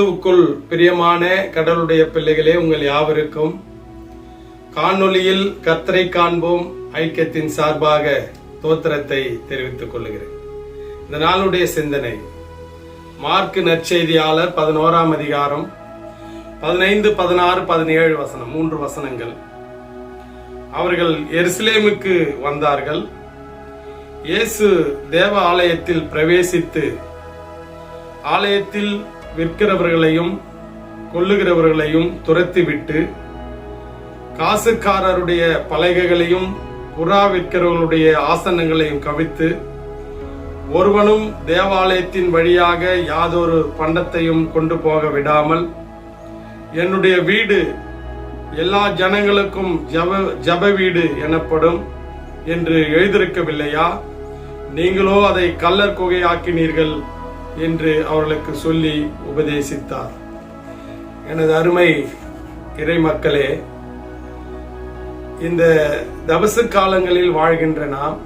கிறிஸ்துவுக்குள் பிரியமான கடவுளுடைய பிள்ளைகளே உங்கள் யாவருக்கும் காணொலியில் கத்தரை காண்போம் ஐக்கியத்தின் சார்பாக தோத்திரத்தை தெரிவித்துக் கொள்கிறேன் இந்த நாளுடைய சிந்தனை மார்க் நற்செய்தியாளர் பதினோராம் அதிகாரம் பதினைந்து பதினாறு பதினேழு வசனம் மூன்று வசனங்கள். அவர்கள் எருசலேமுக்கு வந்தார்கள். இயேசு தேவ ஆலயத்தில் பிரவேசித்து ஆலயத்தில் விற்கிறவர்களையும் கொல்லுகிறவர்களையும் துரத்திவிட்டு காசுக்காரருடைய பலகைகளையும் புறா விற்கிறவர்களுடைய ஆசனங்களையும் கவித்து ஒருவனும் தேவாலயத்தின் வழியாக யாதொரு பண்டத்தையும் கொண்டு போக விடாமல் என்னுடைய வீடு எல்லா ஜனங்களுக்கும் ஜப ஜப வீடு எனப்படும் என்று எழுதியிருக்கவில்லையா? நீங்களோ அதை கல்லர் குகையாக்கினீர்கள். என்று அவர்களுக்கு சொல்லி உபதேசித்தார். எனது அருமை இறை மக்களே இந்த தபசு காலங்களில் வாழ்கின்ற நாம்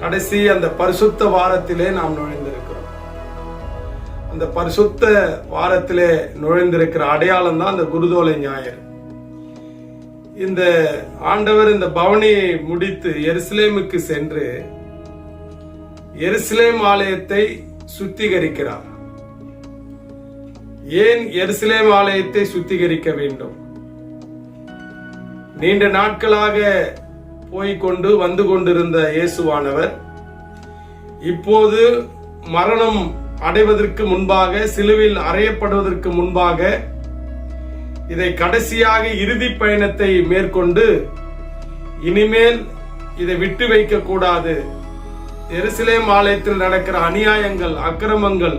கடைசி அந்த பரிசுத்த வாரத்திலே நாம் நுழைந்திருக்கிறோம். அந்த பரிசுத்த வாரத்திலே நுழைந்திருக்கிற அடையாளம் தான் அந்த குருதோலை ஞாயிறு. இந்த ஆண்டவர் இந்த பவனியை முடித்து எருசலேமுக்கு சென்று எருசலேம் ஆலயத்தை சுத்திகரிக்கிறார். ஏன் எருசலேம் ஆலயத்தை சுத்திகரிக்க வேண்டும்? நீண்ட நாட்களாக போய்கொண்டு வந்து கொண்டிருந்த இயேசுவானவர் இப்போது மரணம் அடைவதற்கு முன்பாக சிலுவில் அறையப்படுவதற்கு முன்பாக இதை கடைசியாக இறுதி பயணத்தை மேற்கொண்டு இனிமேல் இதை விட்டு வைக்க கூடாது எருசலேம் ஆலயத்தில் நடக்கிற அநியாயங்கள் அக்கிரமங்கள்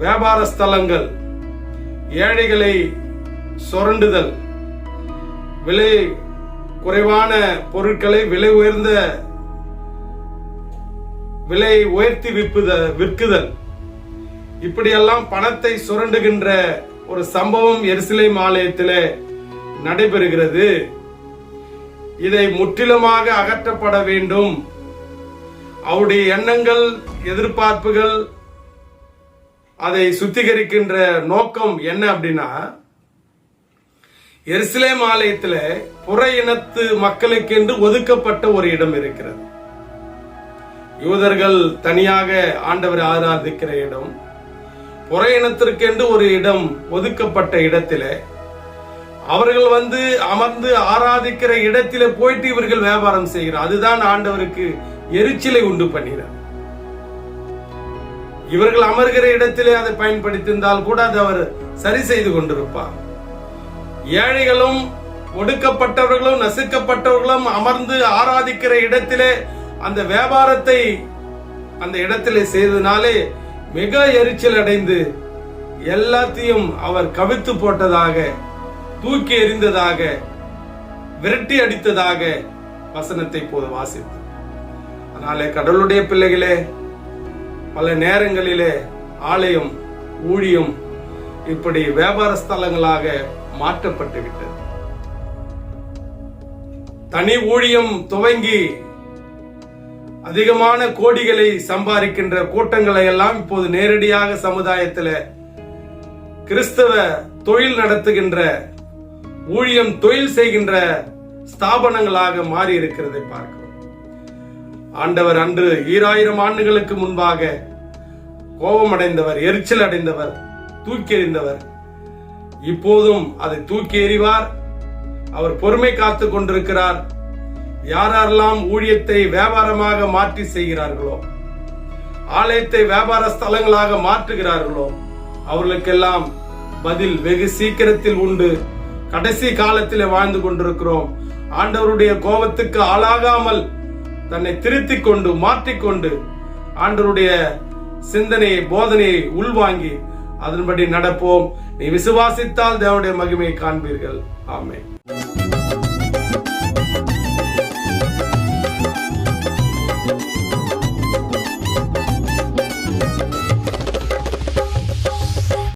வியாபார ஸ்தலங்கள் ஏழைகளை சுரண்டுதல் விலை குறைவான பொருட்களை விலை உயர்ந்த விலை உயர்த்தி விற்புத விற்குதல். இப்படியெல்லாம் பணத்தை சுரண்டுகின்ற ஒரு சம்பவம் எருசலேம் ஆலயத்தில் நடைபெறுகிறது. இதை முற்றிலுமாக அகற்றப்பட வேண்டும். அவருடைய எண்ணங்கள் எதிர்பார்ப்புகள் அதை சுத்திகரிக்கின்ற நோக்கம் என்ன அப்படின்னா எருசலேம் ஆலயத்துல புற இனத்து மக்களுக்கென்று ஒதுக்கப்பட்ட ஒரு இடம் இருக்கிறது. யூதர்கள் தனியாக ஆண்டவர் ஆராதிக்கிற இடம் புற இனத்திற்கென்று ஒரு இடம் ஒதுக்கப்பட்ட இடத்திலே அவர்கள் வந்து அமர்ந்து ஆராதிக்கிற இடத்தில போயிட்டு இவர்கள் வியாபாரம் செய்கிறார். அதுதான் ஆண்டவருக்கு எரிச்சலை உண்டு பண்ணினார் இவர்கள் அமர்கிற இடத்திலே அதை பயன்படுத்தியிருந்தால் கூட அதை அவர் சரி செய்து கொண்டிருப்பார். ஏழைகளும் ஒடுக்கப்பட்டவர்களும் நசுக்கப்பட்டவர்களும் அமர்ந்து ஆராதிக்கிற இடத்திலே அந்த வியாபாரத்தை அந்த இடத்திலே செய்ததுனாலே மிக எரிச்சல் அடைந்து எல்லாத்தையும் அவர் கவித்து போட்டதாக தூக்கி எறிந்ததாக விரட்டி அடித்ததாக வசனத்தை போது வாசித்து அதனாலே கடவுளுடைய பிள்ளைகளே பல நேரங்களிலே ஆலயம் ஊழியம் இப்படி வியாபார ஸ்தலங்களாக மாற்றப்பட்டு விட்டது. தனி ஊழியம் துவங்கி அதிகமான கோடிகளை சம்பாதிக்கின்ற கூட்டங்களை எல்லாம் இப்போது நேரடியாக சமுதாயத்தில் கிறிஸ்தவ தொழில் நடத்துகின்ற ஊழியம் தொழில் செய்கின்ற ஸ்தாபனங்களாக மாறி இருக்கிறதை பார்க்க ஆண்டவர் அன்று ஈராயிரம் ஆண்டுகளுக்கு முன்பாக கோபம் அடைந்தவர் எரிச்சல் அடைந்தவர் தூக்கி எறிந்தவர் இப்போதும் அதை தூக்கி எறிவார். அவர் பொறுமை காத்து கொண்டிருக்கிறார். யாரெல்லாம் ஊழியத்தை வியாபாரமாக மாற்றி செய்கிறார்களோ ஆலயத்தை வியாபார ஸ்தலங்களாக மாற்றுகிறார்களோ அவர்களுக்கெல்லாம் பதில் வெகு சீக்கிரத்தில் உண்டு. கடைசி காலத்தில் வாழ்ந்து கொண்டிருக்கிறோம். ஆண்டவருடைய கோபத்துக்கு ஆளாகாமல் தன்னை திருத்திக் கொண்டு மாற்றிக்கொண்டு ஆண்டருடைய சிந்தனையை போதனையை உள்வாங்கி அதன்படி நடப்போம். நீ விசுவாசித்தால் தேவனுடைய மகிமையை காண்பீர்கள். ஆமே